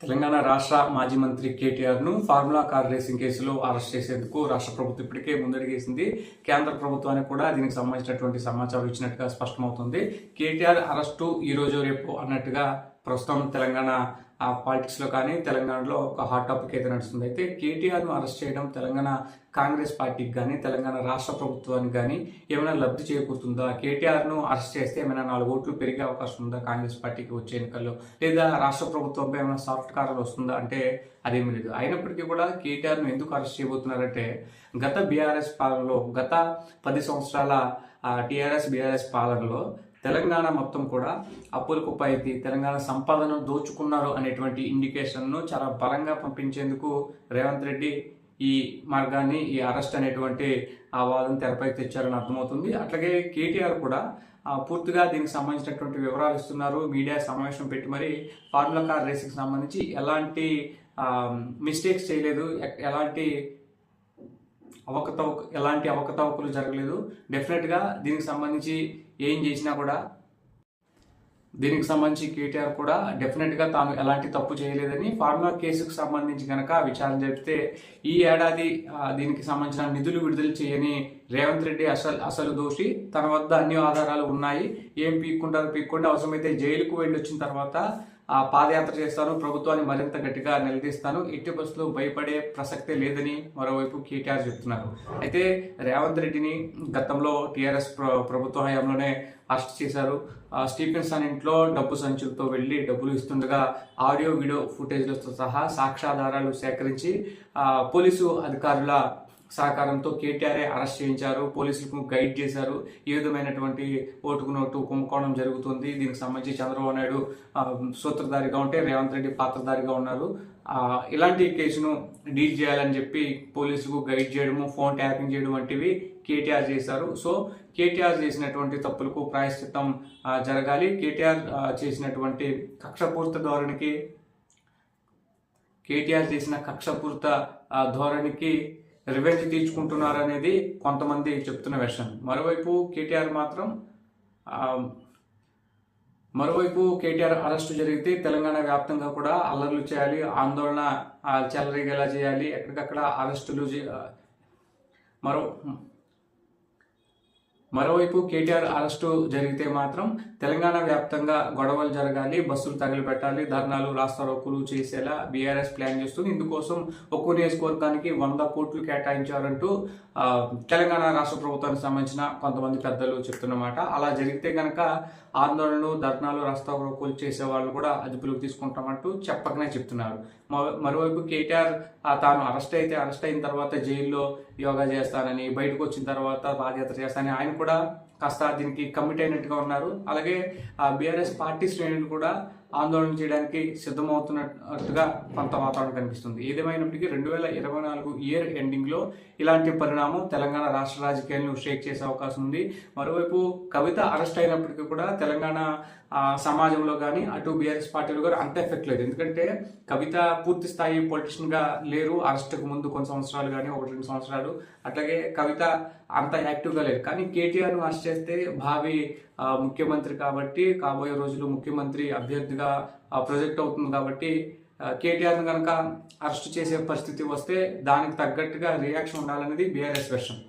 తెలంగాణ రాష్ట్ర మాజీ మంత్రి కేటీఆర్ను ఫార్ములా కార్ రేసింగ్ కేసులో అరెస్ట్ చేసేందుకు రాష్ట్ర ప్రభుత్వం ఇప్పటికే ముందడిగేసింది. కేంద్ర ప్రభుత్వానికి కూడా దీనికి సంబంధించినటువంటి సమాచారం ఇచ్చినట్టుగా స్పష్టమవుతుంది. కేటీఆర్ అరెస్టు ఈ రోజు రేపు అన్నట్టుగా ప్రస్తుతం తెలంగాణ ఆ కానీ తెలంగాణలో ఒక హాట్ టాపిక్ అయితే నడుస్తుంది. అయితే కేటీఆర్ను అరెస్ట్ చేయడం తెలంగాణ కాంగ్రెస్ పార్టీకి కానీ తెలంగాణ రాష్ట్ర ప్రభుత్వానికి కానీ ఏమైనా లబ్ధి చేకూరుతుందా? కేటీఆర్ను అరెస్ట్ చేస్తే ఏమైనా నాలుగు ఓట్లు పెరిగే అవకాశం ఉందా కాంగ్రెస్ పార్టీకి వచ్చే ఎన్నికల్లో? లేదా రాష్ట్ర ప్రభుత్వంపై ఏమైనా సాఫ్ట్ కార్లు వస్తుందా? అంటే అదేమీ లేదు. అయినప్పటికీ కూడా కేటీఆర్ను ఎందుకు అరెస్ట్ చేయబోతున్నారంటే గత బీఆర్ఎస్ పాలనలో గత పది సంవత్సరాల టీఆర్ఎస్ బీఆర్ఎస్ పాలనలో తెలంగాణ మొత్తం కూడా అప్పుల కుప్పైంది తెలంగాణ సంపదను దోచుకున్నారు అనేటువంటి ఇండికేషన్ను చాలా బలంగా పంపించేందుకు రేవంత్ రెడ్డి ఈ మార్గాన్ని ఈ అరెస్ట్ అనేటువంటి ఆ వాదన తెరపై తెచ్చారని అర్థమవుతుంది. అట్లాగే కేటీఆర్ కూడా పూర్తిగా దీనికి సంబంధించినటువంటి వివరాలు ఇస్తున్నారు. మీడియా సమావేశం పెట్టి మరి ఫార్ములా కార్ రేసింగ్కి సంబంధించి ఎలాంటి మిస్టేక్స్ చేయలేదు. ఎలాంటి అవకతవక ఎలాంటి అవకతవకలు జరగలేదు. డెఫినెట్గా దీనికి సంబంధించి ఏం చేసినా కూడా దీనికి సంబంధించి కేటీఆర్ కూడా డెఫినెట్గా తాను ఎలాంటి తప్పు చేయలేదని ఫార్ములా కేసుకు సంబంధించి కనుక విచారణ జరిపితే ఈ ఏడాది దీనికి సంబంధించిన నిధులు విడుదల చేయని రేవంత్ రెడ్డి అసలు అసలు దోషి. తన వద్ద అన్ని ఆధారాలు ఉన్నాయి. ఏం పీక్కుంటారు పీక్కుండా అవసరమైతే జైలుకు వెళ్ళి వచ్చిన తర్వాత పాదయాత్ర చేస్తాను. ప్రభుత్వాన్ని మరింత గట్టిగా నిలదీస్తాను. ఎట్టి బస్సులో భయపడే ప్రసక్తే లేదని మరోవైపు కేటీఆర్ చెప్తున్నారు. అయితే రేవంత్ రెడ్డిని గతంలో టీఆర్ఎస్ ప్రభుత్వ హయాంలోనే అరెస్ట్ చేశారు. ఆ, స్టీఫెన్సన్ ఇంట్లో డబ్బు సంచులతో వెళ్ళి డబ్బులు ఇస్తుండగా ఆడియో వీడియో ఫుటేజ్లతో సహా సాక్ష్యాధారాలు సేకరించి పోలీసు అధికారుల సహకారంతో కేటీఆర్ఏ అరెస్ట్ చేయించారు పోలీసులకు గైడ్ చేశారు. ఏ విధమైనటువంటి ఓటుకు నోటు కుంభకోణం జరుగుతుంది? దీనికి సంబంధించి చంద్రబాబు నాయుడు సూత్రధారిగా ఉంటే రేవంత్ రెడ్డి పాత్రధారిగా ఉన్నారు. ఇలాంటి కేసును డీల్ చేయాలని చెప్పి పోలీసులకు గైడ్ చేయడము ఫోన్ ట్యాపింగ్ చేయడం వంటివి కేటీఆర్ చేశారు. సో కేటీఆర్ చేసినటువంటి తప్పులకు ప్రాయశ్చిత్తం జరగాలి. కేటీఆర్ చేసినటువంటి కక్షపూర్త ధోరణికి కేటీఆర్ చేసిన కక్షపూర్త ధోరణికి రివెంజ్ తీర్చుకుంటున్నారు అనేది కొంతమంది చెప్తున్న విషయం మరోవైపు కేటీఆర్ మాత్రం మరోవైపు కేటీఆర్ అరెస్టు జరిగితే తెలంగాణ వ్యాప్తంగా కూడా అల్లర్లు చేయాలి ఆందోళన చెలరేగేలా చేయాలి ఎక్కడికక్కడ అరెస్టులు మరో మరోవైపు కేటీఆర్ అరెస్టు జరిగితే మాత్రం తెలంగాణ వ్యాప్తంగా గొడవలు జరగాలి బస్సులు తగిలిపెట్టాలి ధర్నాలు రాస్తారోకులు చేసేలా బీఆర్ఎస్ ప్లాన్ చేస్తుంది. ఇందుకోసం ఒక్కో నియోజకవర్గానికి వంద కోట్లు కేటాయించారంటూ తెలంగాణ రాష్ట్ర ప్రభుత్వానికి సంబంధించిన కొంతమంది పెద్దలు చెప్తున్నమాట. అలా జరిగితే కనుక ఆందోళనలు ధర్నాలు రాస్తారోకులు చేసే వాళ్ళు కూడా అదుపులోకి తీసుకుంటామంటూ చెప్పకనే చెప్తున్నారు. మరోవైపు కేటీఆర్ ఆ, తాను అరెస్ట్ అయితే అరెస్ట్ అయిన తర్వాత జైల్లో యోగా చేస్తానని బయటకు వచ్చిన తర్వాత పాదయాత్ర చేస్తానని ఆయన కూడా కాస్త దీనికి కమిట్ అయినట్టుగా ఉన్నారు. అలాగే బీఆర్ఎస్ పార్టీ శ్రేణులు కూడా ఆందోళన చేయడానికి సిద్ధమవుతున్నట్టుగా కొంత వాతావరణం కనిపిస్తుంది. ఏదేమైనప్పటికీ రెండు వేల ఇరవై నాలుగు ఇయర్ ఎండింగ్లో ఇలాంటి పరిణామం తెలంగాణ రాష్ట్ర రాజకీయాలను షేక్ చేసే అవకాశం ఉంది. మరోవైపు కవిత అరెస్ట్ అయినప్పటికీ కూడా తెలంగాణ సమాజంలో కానీ అటు బీఆర్ఎస్ పార్టీలో కానీ అంత ఎఫెక్ట్ లేదు. ఎందుకంటే కవిత పూర్తి స్థాయి పొలిటిషియన్గా లేరు. అరెస్ట్కు ముందు కొన్ని సంవత్సరాలు కానీ ఒకటి రెండు సంవత్సరాలు. అట్లాగే కవిత అంత యాక్టివ్గా లేదు కానీ కేటీఆర్ను అరెస్ట్ చేస్తే భావి ముఖ్యమంత్రి కాబట్టి కాబోయే రోజులు ముఖ్యమంత్రి అభ్యర్థిగా ప్రొజెక్ట్ అవుతుంది కాబట్టి కేటీఆర్ను కనుక అరెస్ట్ చేసే పరిస్థితి వస్తే దానికి తగ్గట్టుగా రియాక్షన్ ఉండాలనేది బీఆర్ఎస్ వెర్షన్.